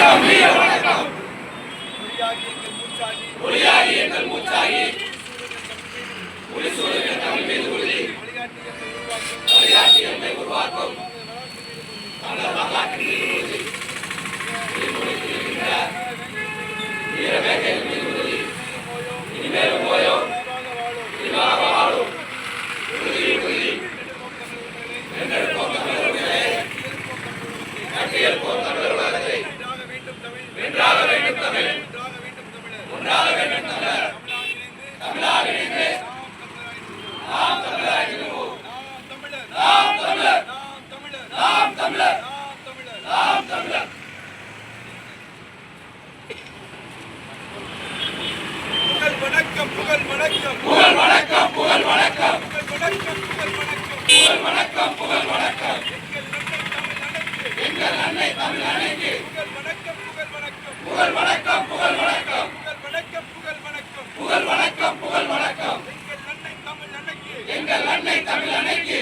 வணக்கம். வீர வணக்கம் ஒளியாகி எங்கள் மூச்சாகி ஒளி சூழல் தமிழ் மீது ஒளி வழிகாட்டி புகழ் வணக்கம் புகழ் வணக்கம். எங்கள் அன்னை தமிழ் அன்னைக்கு. புகழ் வணக்கம் புகழ் வணக்கம். புகழ் வணக்கம் புகழ் வணக்கம். எங்கள் அன்னை தமிழ் அன்னைக்கு.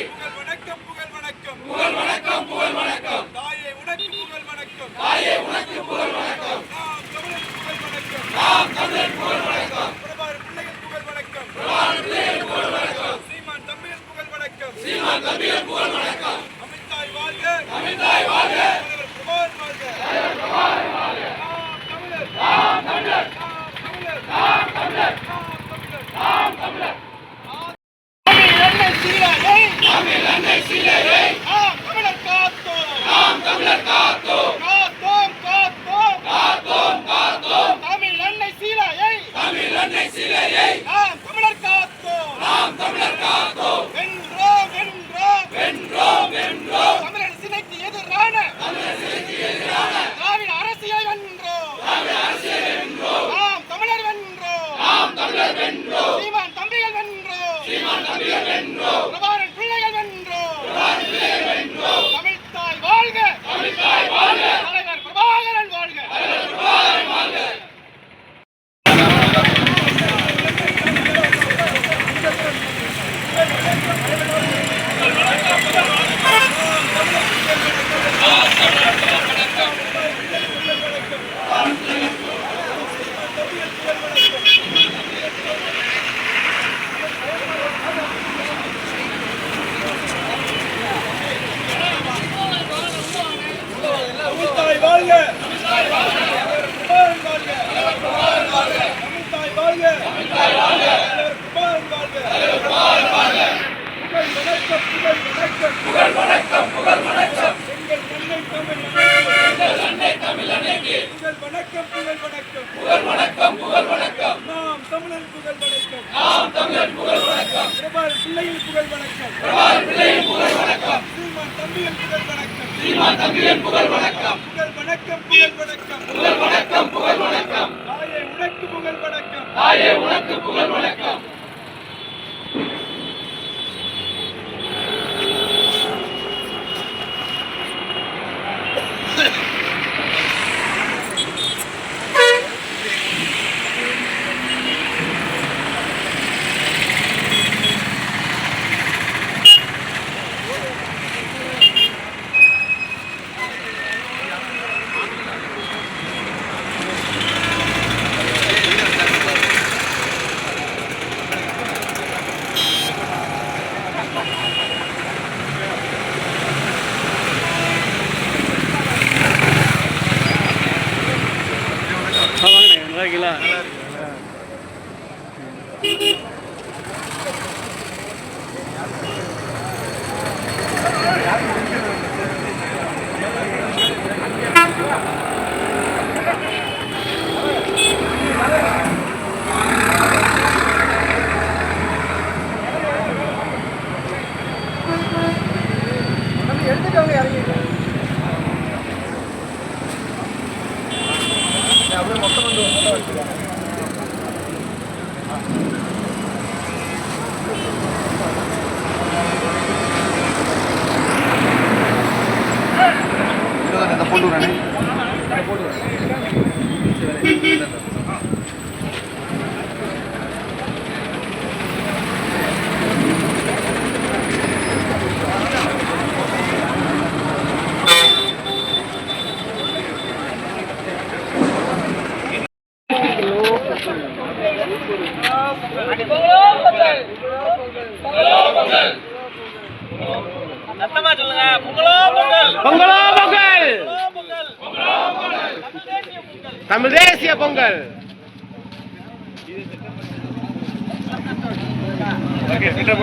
Fabian Moura. no. பிரபாகர் பிள்ளையின் புகழ் வணக்கம். பிரபாகர் பிள்ளையின் புகழ் வணக்கம். சீமான் தம்பியின் புகழ் வணக்கம். சீமான் தம்பியின் புகழ் வணக்கம். புகழ் வணக்கம் புகழ் வணக்கம். புகழ் வணக்கம் புகழ் உனக்கு புகழ் வணக்கம். தாயே உனக்கு புகழ் வணக்கம். Beep. போட்டு விடுறேன் போட்டு விடுறேன் பொங்கலோ பொங்கல் பொங்கலோ. பொங்கல் தமிழ் தேசிய பொங்கல். Okay system